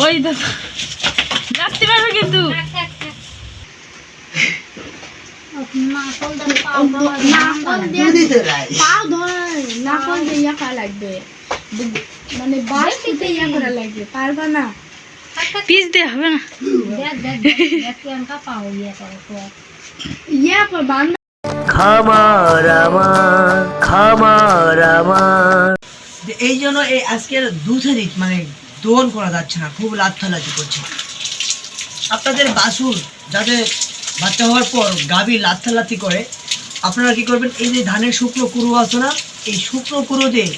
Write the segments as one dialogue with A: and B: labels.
A: ওই দেখো রাখতে পারবে
B: ইয়া মানে বাস ইয়া করা লাগবে পারবা না
A: পিস দিয়ে হবে না
B: ইয়া কর বান্ধব
C: খামার আমার খামার আমার।
D: এই জন্য এই আজকের দুধের মানে দোহন করা যাচ্ছে না, খুব লাথালাতি করছে। আপনাদের বাছুর যাদের বাচ্চা হওয়ার পর গাভী লাথালাতি করে, আপনারা কি করবেন? এই যে ধানের শুকনো কুরু আছে না, এই শুকনো কুরু দিয়ে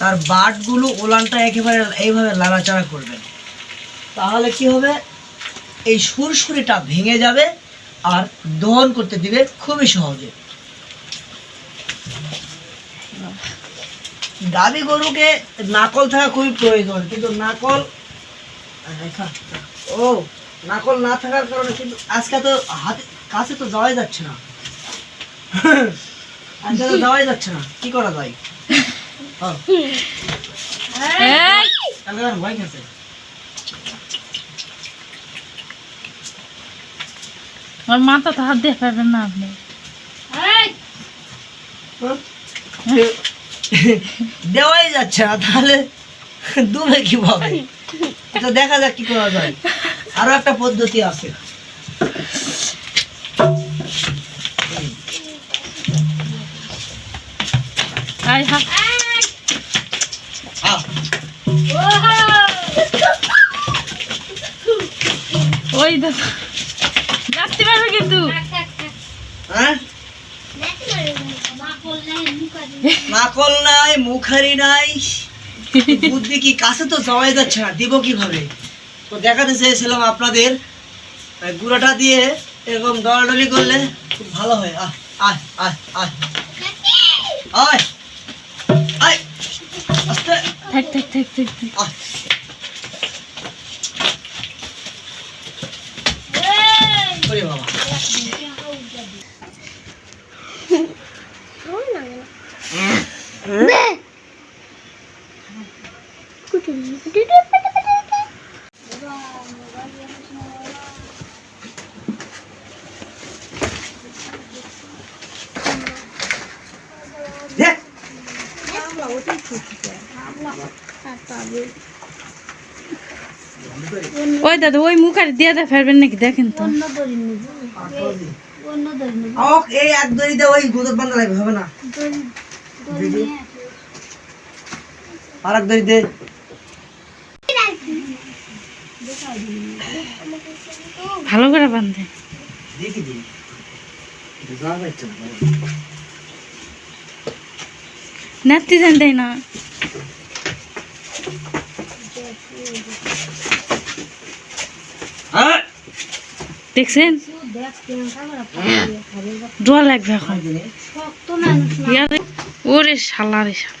D: তার বাটগুলো, ওলানটা একেবারে এইভাবে লাড়াচাড়া করবেন। তাহলে কি হবে? এই সুরসুরিটা ভেঙে যাবে আর দহন করতে দিবে খুবই সহজে। গাভী গরুকে নাকল থাকা খুবই প্রয়োজন কিন্তু নাকল ও নাকল না থাকার কারণে কিন্তু আজকে তো হাতে কাছে তো যাওয়াই যাচ্ছে না। আজকে তো যাওয়াই যাচ্ছে না। কি করা যায়? ভয় গেছে
A: মাথা তো হাত দিয়ে পারবেন না আপনি?
D: দেওয়াই যাচ্ছে না তাহলে দুবে কীভাবে আচ্ছা দেখা যাক কি করা যায়। আরও একটা পদ্ধতি আছে।
A: ওই দেখো রাখতে পারবে কিন্তু
D: হ্যাঁ নাকল নাই মুখারি নাই। বুদ্ধি কি কাছে তো যাওয়াই যাচ্ছে না দিব কীভাবে? তো দেখাতে চেয়েছিলাম আপনাদের গুঁড়োটা দিয়ে এরকম দলাডলি করলে খুব ভালো হয়। আহ আয় আয় আয় আয় আয় আস্তে।
A: থাক থাক থাক থাক থাক।
D: আয় বাবা দেখ
A: ওই দাদা ওই মুখ আর দিয়ে দেয় ফেলবেন নাকি? দেখেন তো।
D: এই এক দড়িতে ওই গুদর বান্ধা লাগবে হবে না। আর এক দড়ি দে।
A: ভালো করে বান্ধে নাতি জান দেয় না।
D: হ্যাঁ।
A: দেখছেন? ডোয়া লাগবে এখন। ওরে শালা রে শালা দেখছ
B: নাকল দিয়ে
D: দুধই তো নাই।
B: পা ধর নাকল দিয়ে ইয়া করা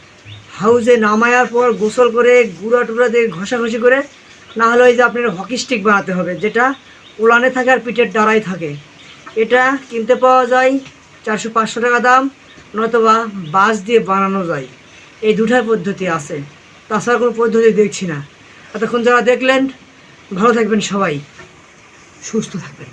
D: হাউজে নামায়ার পর গোসল করে, গুঁড়া টুড়া দিয়ে ঘষাঘষি করে, না হলে ওই যে আপনার হকি স্টিক বানাতে হবে, যেটা উলানে থাকে আর পিঠের ডাড়াই থাকে। এটা কিনতে পাওয়া যায় চারশো পাঁচশো টাকা দাম, নয়তোবা বাঁশ দিয়ে বানানো যায়। এই দুটাই পদ্ধতি আছে। তাছাড়া কোনো পদ্ধতি দেখছি না। এতক্ষণ যারা দেখলেন, ভালো থাকবেন সবাই। সুস্থ থাকবেন।